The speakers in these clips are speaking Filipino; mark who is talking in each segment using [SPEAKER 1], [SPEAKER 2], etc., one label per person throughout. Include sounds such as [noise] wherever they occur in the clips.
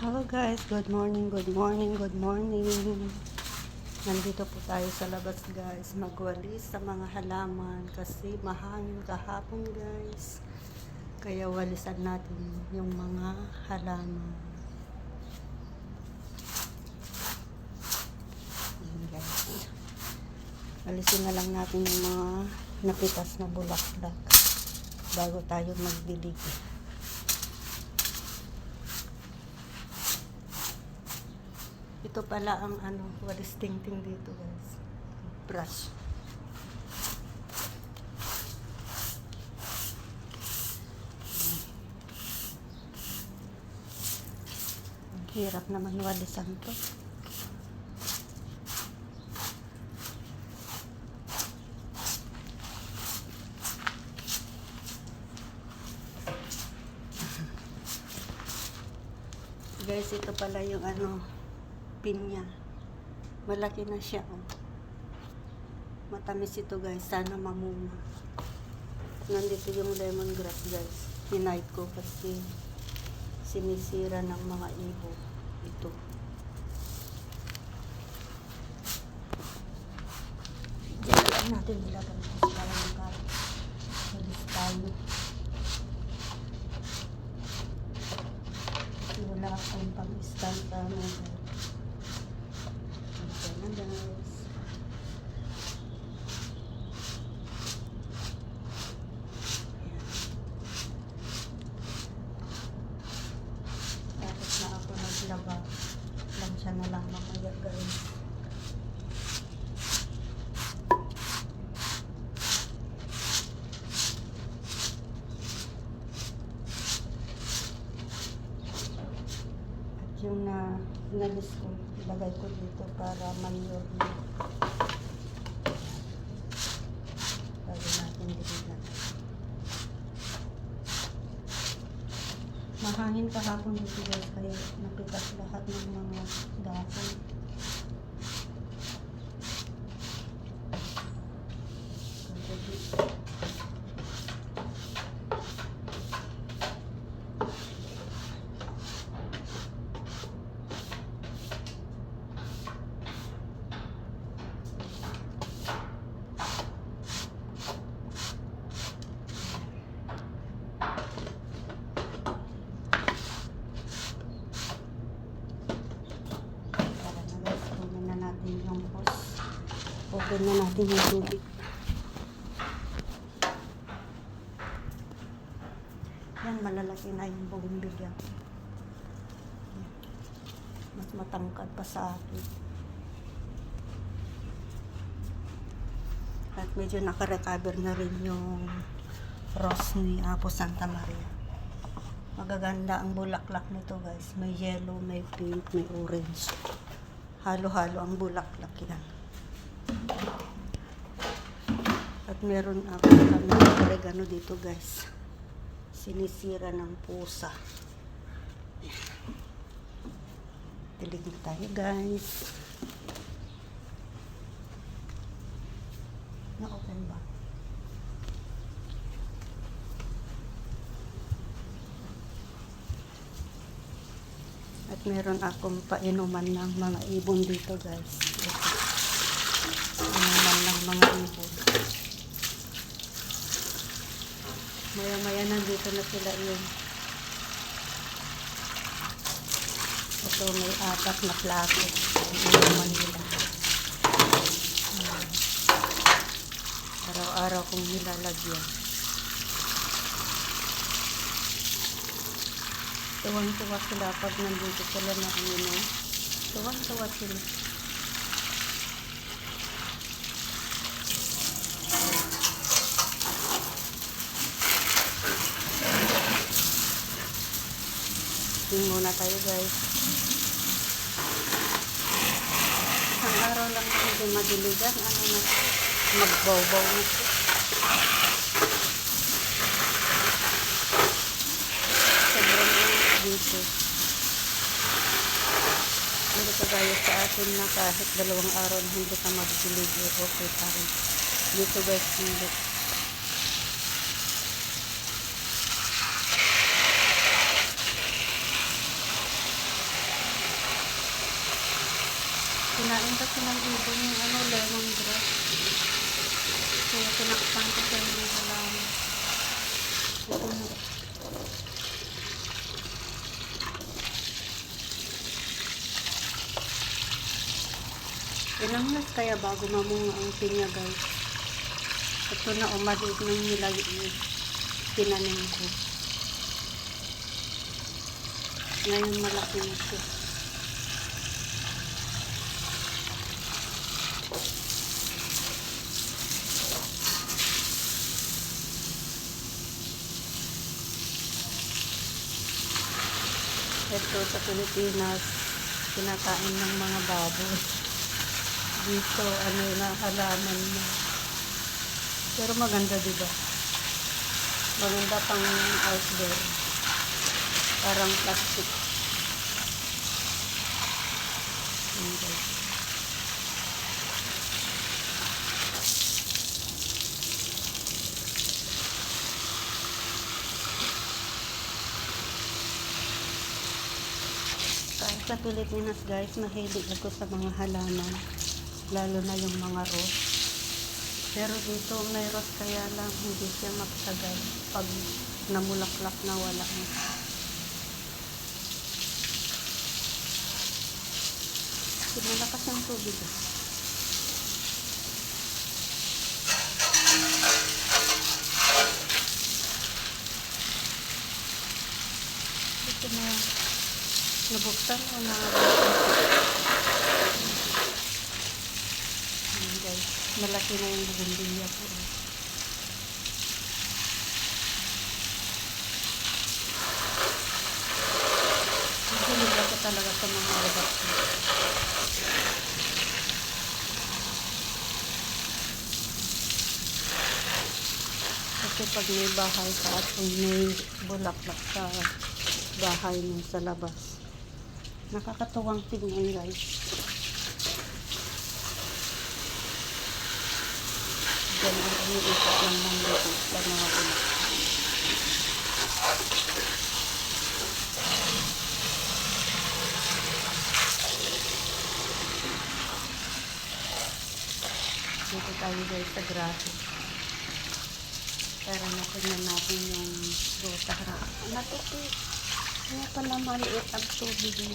[SPEAKER 1] Hello guys, good morning, good morning, good morning. Nandito po tayo sa labas guys, magwalis sa mga halaman kasi mahangin kahapon guys. Kaya walisan natin yung mga halaman. Ayan guys. Alisin na lang natin yung mga napitas na bulaklak bago tayo magdilig. Ito pala ang ano, walis tingting dito guys. Brush. Ang hirap naman walisan to. [laughs] Guys, ito pala yung ano, pinya. Malaki na siya, oh. Matamis ito, guys. Sana mamuma. Nandito yung lemongrass, guys. Hinight ko kasi sinisira ng mga ibo. Ito. Diyan natin ilagay guys, para makasalis tayo. Kasi wala akong pang-stand pa ano, guys. Ito na guys. Ayan. Tapos na ako naglaba. Lansya na lang mamaya guys. At yung na nalis ko, ilagay ko dito para manure na. Bago natin diligan. Mahangin kahapon dito guys, kaya napitas lahat ng mga dahon. Kaya dito. Tara na guys, kunin na natin yung hose. Open na natin yung tubig. Yan, malalaki na yung bougainvillea. Mas matangkad pa sa akin. At medyo nakarecover na rin yung rose ni Apo Santa Maria. Magaganda ang bulaklak nito guys. May yellow, may pink, may orange. Halo-halo ang bulaklak yan. At meron ako kami oregano dito guys. Sinisira ng pusa. Dilig na tayo guys. Na-open ba? At meron akong painuman ng mga ibon dito guys. Mga ibon. Maya maya nandito na sila yun. Ito may apat na plato. Ang inuman nila. Araw-araw kong nilalagyan. Tuwang-tuwa sila pag nandito sila na uminom. Tuwang-tuwa sila. Muna tayo guys. Isang araw lang hindi madiligan. Ano na, magbaw-baw na siya. Sobrang init dito. Hindi kagaya sa atin na kahit dalawang araw hindi ka magdilig, okay pa rin. Dito guys, hindi. Kinain kasi ng ibon yung ano, lemongrass. Kaya tinakpan ko sa yung na. Ilang nas kaya bago mamunga ang pinya guys. Ito na umaliit ng nilagay tinanim ko. Ngayon malaki na siya. Ito sa Pilipinas, kinakain ng mga baboy. Dito, ano na halaman mo. Pero maganda, di ba? Maganda pang outdoor. Parang plastic. Ayan, sa Pilipinas guys, mahilig ako sa mga halaman. Lalo na yung mga rose. Pero dito may rose kaya lang hindi siya magtagal pag namulaklak na wala na. Sinalakas ang tubig. Ito na nabuksan o na Ayan guys, malaki na yung bumbilya ko. eh. Mahilig ako talaga sa mga ko. Kasi pag may bahay ka at kung may bulaklak sa bahay mo sa labas, nakakatuwang tingnan guys. Diyan ang lang ng luto sa mga bulaklak. Dito tayo guys sa graphic. Para natin natin yung ruta. Natuti. Kaya pala maliit ang tubig mo.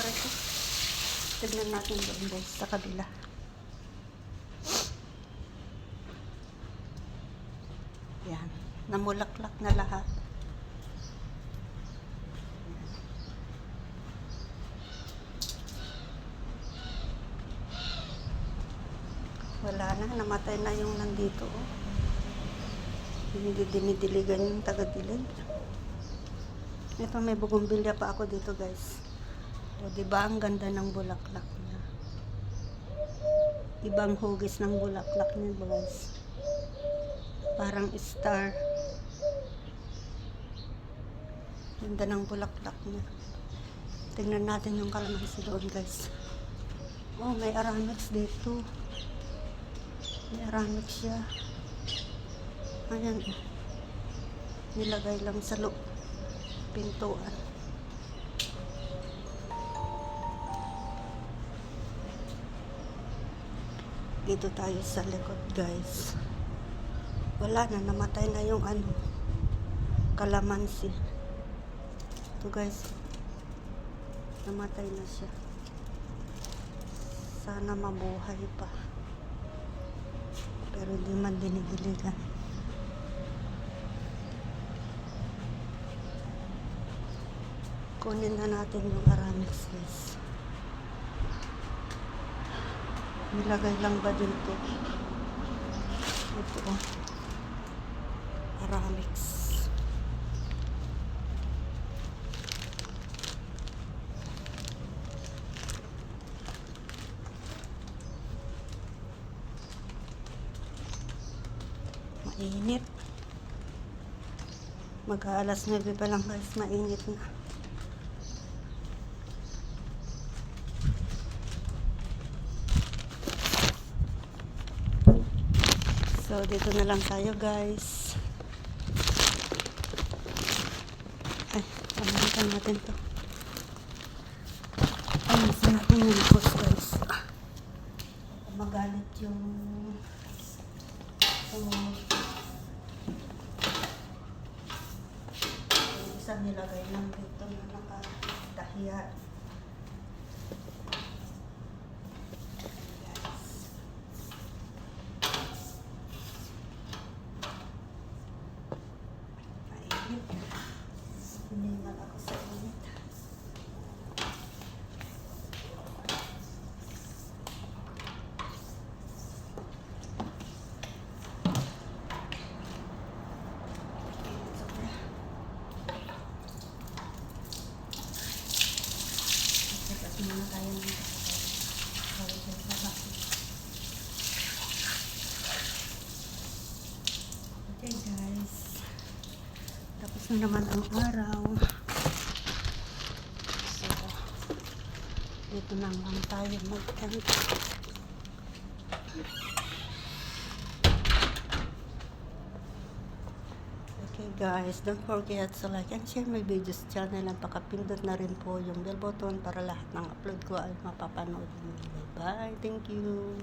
[SPEAKER 1] Parito. Tignan natin doon guys sa kabila. Yan. Namulaklak na lahat. Wala na. Namatay na yung nandito. Oh. Hindi dinidiligan yung taga-dilig. Ito may bugumbilya pa ako dito guys. O, di ba ang ganda ng bulaklak niya? Ibang hugis ng bulaklak niya guys. Parang star. Ganda ng bulaklak niya. Tingnan natin yung kalamansi doon guys. Oh, may aramix dito. Aramix siya. Ayan. Nilagay lang sa loob. Pintuan. Dito tayo sa likod guys. Wala na, namatay na yung ano, kalamansi. Ito guys, namatay na siya. Sana mabuhay pa. Pero hindi man dinidiligan. Kunin na natin yung aramix guys. Nilagay lang ba dito? Ito oh. Mainit. Mag-aalas 9 pa lang guys, mainit na. So, dito na lang tayo guys. Ay, pamalitan natin to. Ay, nasa natin yung post guys. Magalit yung yung isa nilagay lang dito na nakadahiya. Mainit. Hinihingal ako sa init. Init sobra. Tapos muna tayo ng bawal sa baba. Okay guys. Tapos na naman ang araw. So, dito na lang tayo mag-end. Okay guys, don't forget to like and share my videos channel and pakapindot na rin po yung bell button para lahat ng upload ko ay mapapanood niyo. Bye! Thank you!